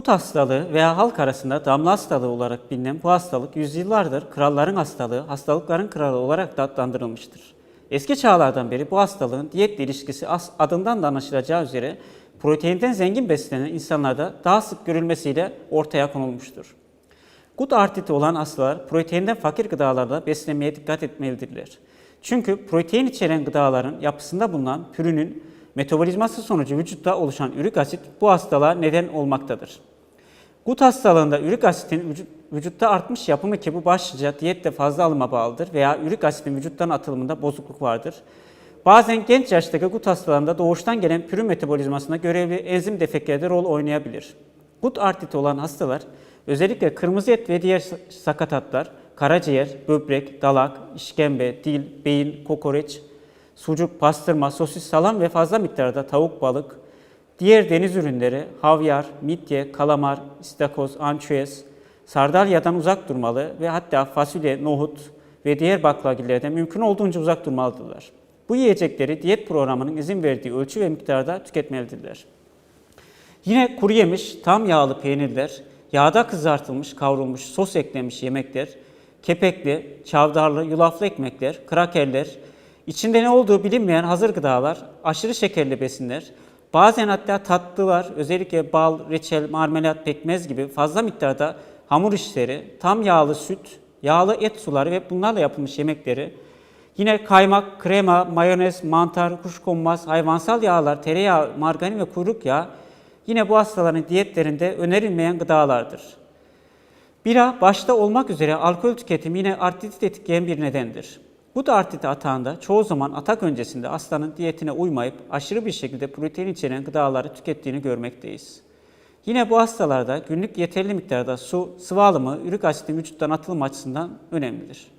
Gut hastalığı veya halk arasında damla hastalığı olarak bilinen bu hastalık yüzyıllardır kralların hastalığı, hastalıkların kralı olarak da adlandırılmıştır. Eski çağlardan beri bu hastalığın diyetle ilişkisi adından da anlaşılacağı üzere proteinden zengin beslenen insanlarda daha sık görülmesiyle ortaya konulmuştur. Gut artriti olan hastalar proteinden fakir gıdalarla beslenmeye dikkat etmelidirler. Çünkü protein içeren gıdaların yapısında bulunan pürünün metabolizması sonucu vücutta oluşan ürik asit bu hastalığa neden olmaktadır. Gut hastalığında ürik asitin vücut- vücutta artmış yapımı ki bu başlıca diyette fazla alıma bağlıdır veya ürik asitin vücuttan atılımında bozukluk vardır. Bazen genç yaştaki gut hastalığında doğuştan gelen pürün metabolizmasına görevli enzim defekleri de rol oynayabilir. Gut artriti olan hastalar özellikle kırmızı et ve diğer sakatatlar, karaciğer, böbrek, dalak, işkembe, dil, beyin, kokoreç, sucuk, pastırma, sosis, salam ve fazla miktarda tavuk, balık, diğer deniz ürünleri, havyar, midye, kalamar, istakoz, ançüez, sardalyadan uzak durmalı ve hatta fasulye, nohut ve diğer baklagillerden mümkün olduğunca uzak durmalıdırlar. Bu yiyecekleri diyet programının izin verdiği ölçü ve miktarda tüketmelidirler. Yine kuru yemiş, tam yağlı peynirler, yağda kızartılmış, kavrulmuş, sos eklenmiş yemekler, kepekli, çavdarlı, yulaflı ekmekler, krakerler, içinde ne olduğu bilinmeyen hazır gıdalar, aşırı şekerli besinler, bazen hatta tatlılar, özellikle bal, reçel, marmelat, pekmez gibi fazla miktarda hamur işleri, tam yağlı süt, yağlı et suları ve bunlarla yapılmış yemekleri, Yine kaymak, krema, mayonez, mantar, kuşkonmaz, hayvansal yağlar, tereyağı, margarin ve kuyruk yağı yine bu hastaların diyetlerinde önerilmeyen gıdalardır. Bira başta olmak üzere alkol tüketimi yine artriti tetikleyen bir nedendir. Bu da artriti atağında çoğu zaman atak öncesinde hastanın diyetine uymayıp aşırı bir şekilde protein içeren gıdaları tükettiğini görmekteyiz. Yine bu hastalarda günlük yeterli miktarda su, sıvı alımı, ürik asitin vücuttan atılma açısından önemlidir.